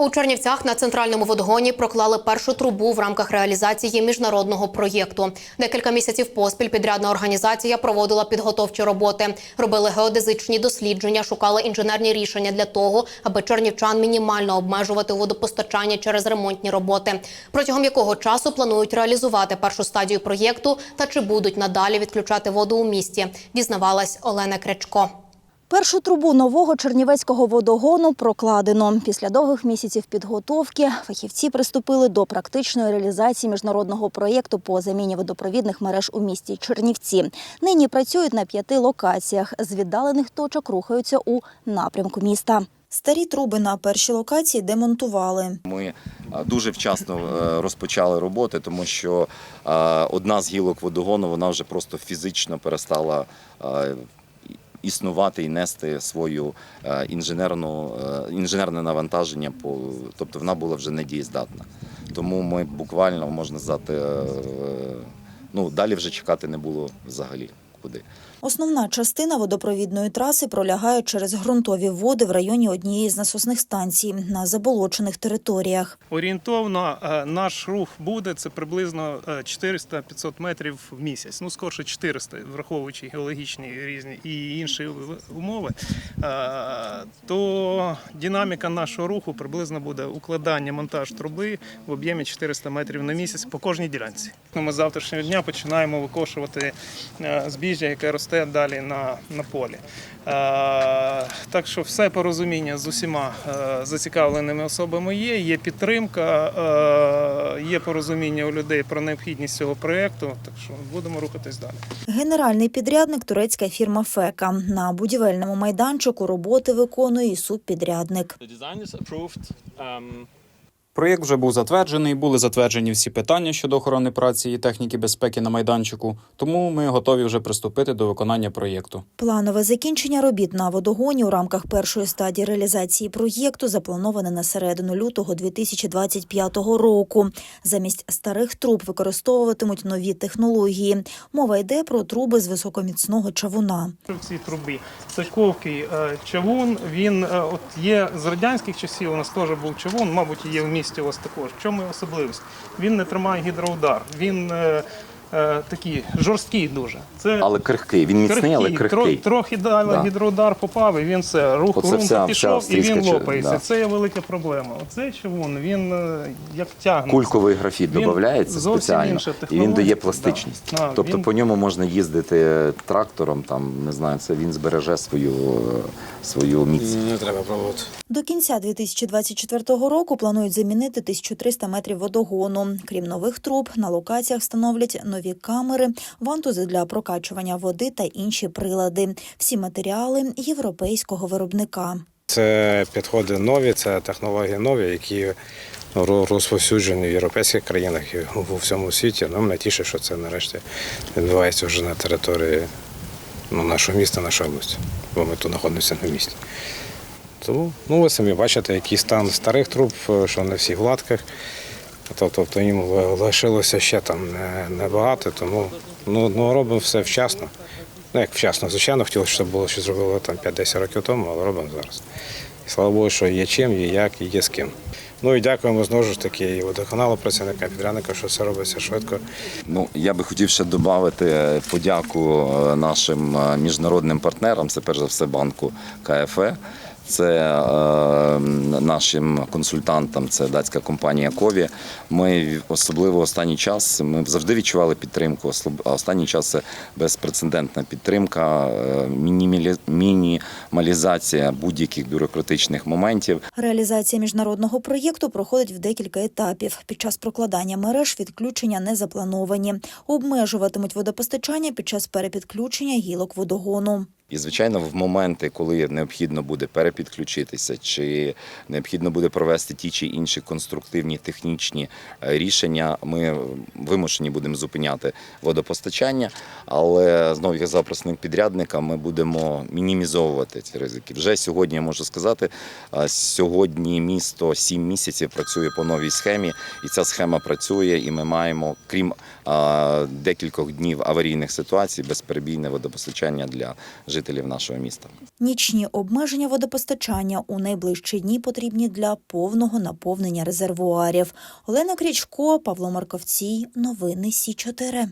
У Чернівцях на центральному водогоні проклали першу трубу в рамках реалізації міжнародного проєкту. Декілька місяців поспіль підрядна організація проводила підготовчі роботи, робили геодезичні дослідження, шукали інженерні рішення для того, аби чернівчан мінімально обмежувати водопостачання через ремонтні роботи. Протягом якого часу планують реалізувати першу стадію проєкту та чи будуть надалі відключати воду у місті, дізнавалась Олена Крячко. Першу трубу нового чернівецького водогону прокладено. Після довгих місяців підготовки фахівці приступили до практичної реалізації міжнародного проєкту по заміні водопровідних мереж у місті Чернівці. Нині працюють на п'яти локаціях. З віддалених точок рухаються у напрямку міста. Старі труби на першій локації демонтували. Ми дуже вчасно е, розпочали роботи, тому що одна з гілок водогону вона вже просто фізично перестала існувати і нести свою е, інженерну е, інженерне навантаження, по тобто вона була вже недієздатна. Тому ми буквально можна сказати, е, ну далі вже чекати не було взагалі куди. Основна частина водопровідної траси пролягає через ґрунтові води в районі однієї з насосних станцій на заболочених територіях. Орієнтовно е, наш рух буде це приблизно е, 400-500 метрів в місяць. Ну, скорше 400, враховуючи геологічні різні і інші умови. Е, То динаміка нашого руху приблизно буде укладання монтаж труби в об'ємі 400 метрів на місяць по кожній ділянці. Ну, Ми з завтрашнього дня починаємо викошувати е, збіжжя, яке росте далі на, на полі. Е, Так що все порозуміння з усіма е, зацікавленими особами є. Є підтримка, е, є порозуміння у людей про необхідність цього проєкту. Так що будемо рухатись далі. Генеральний підрядник турецька фірма Фека. На будівельному майданчику роботи виконує і субпідрядник. Проєкт вже був затверджений, були затверджені всі питання щодо охорони праці і техніки безпеки на майданчику, тому ми готові вже приступити до виконання проєкту. Планове закінчення робіт на водогоні у рамках першої стадії реалізації проєкту заплановане на середину лютого 2025 року. Замість старих труб використовуватимуть нові технології. Мова йде про труби з високоміцного чавуна. В цій трубі Сачковський е, чавун. Він е, от є з радянських часів. У нас теж був чавун, мабуть, є в місті у вас також. В чому особливість? Він не тримає гідроудар. Він е, е, такий жорсткий дуже. Це Але крихкий, він міцний, але Крихкий. крихкий. Тро- трохи далі Да. гідроудар попав, і він все, рух Оце ґрунту вся- вся пішов, і австрійська він чи- лопається. да. Це є велика проблема. Оцей човун, він е, як тягне. Кульковий графіт Він додається зовсім спеціально, інша і він дає Да. пластичність. Да, тобто він- по ньому можна їздити трактором, там не знаю, це він збереже свою, е, свою міць. До кінця 2024 року планують замінити 1300 метрів водогону. Крім нових труб, на локаціях встановлять нові камери, вантузи для прокачування води та інші прилади. Всі матеріали європейського виробника. Це підходи нові, це технології нові, які розповсюджені в європейських країнах і у всьому світі. Мене тішить, що це нарешті відбувається вже на території ну, нашого міста, нашої області, бо ми тут знаходимося на місці. Тому ну, ви самі бачите, який стан старих труб, що не всі гладких. Тобто їм лишилося ще там небагато, тому ну, ну, робимо все вчасно. Ну, як вчасно, звичайно, хотілося, щоб було що зробили там 5-10 років тому, але робимо зараз. І слава Богу, що є чим, є як і є з ким. Ну і дякуємо знову ж таки і водоканалу, працівникам підрядника, що все робиться швидко. Ну, я би хотів ще додати подяку е, нашим е, міжнародним партнерам, це перш за все банку КФЕ. Це е, нашим консультантам, це датська компанія Кові. Ми особливо останній час ми завжди відчували підтримку. А останній час це безпрецедентна підтримка, е, мінімалі- мінімалізація будь-яких бюрократичних моментів. Реалізація міжнародного проєкту проходить в декілька етапів. Під час прокладання мереж відключення не заплановані. Обмежуватимуть водопостачання під час перепідключення гілок водогону. І, звичайно, в моменти, коли необхідно буде перепідключитися, чи необхідно буде провести ті чи інші конструктивні технічні е, рішення, ми вимушені будемо зупиняти водопостачання. Але знову як за підрядника, ми будемо мінімізовувати ці ризики. Вже сьогодні я можу сказати, е, сьогодні місто 7 місяців працює по новій схемі, і ця схема працює, і ми маємо, крім е, декількох днів аварійних ситуацій, безперебійне водопостачання для жителів жителів нашого міста. Нічні обмеження водопостачання у найближчі дні потрібні для повного наповнення резервуарів. Олена Крічко, Павло Марковцій. Новини Сі 4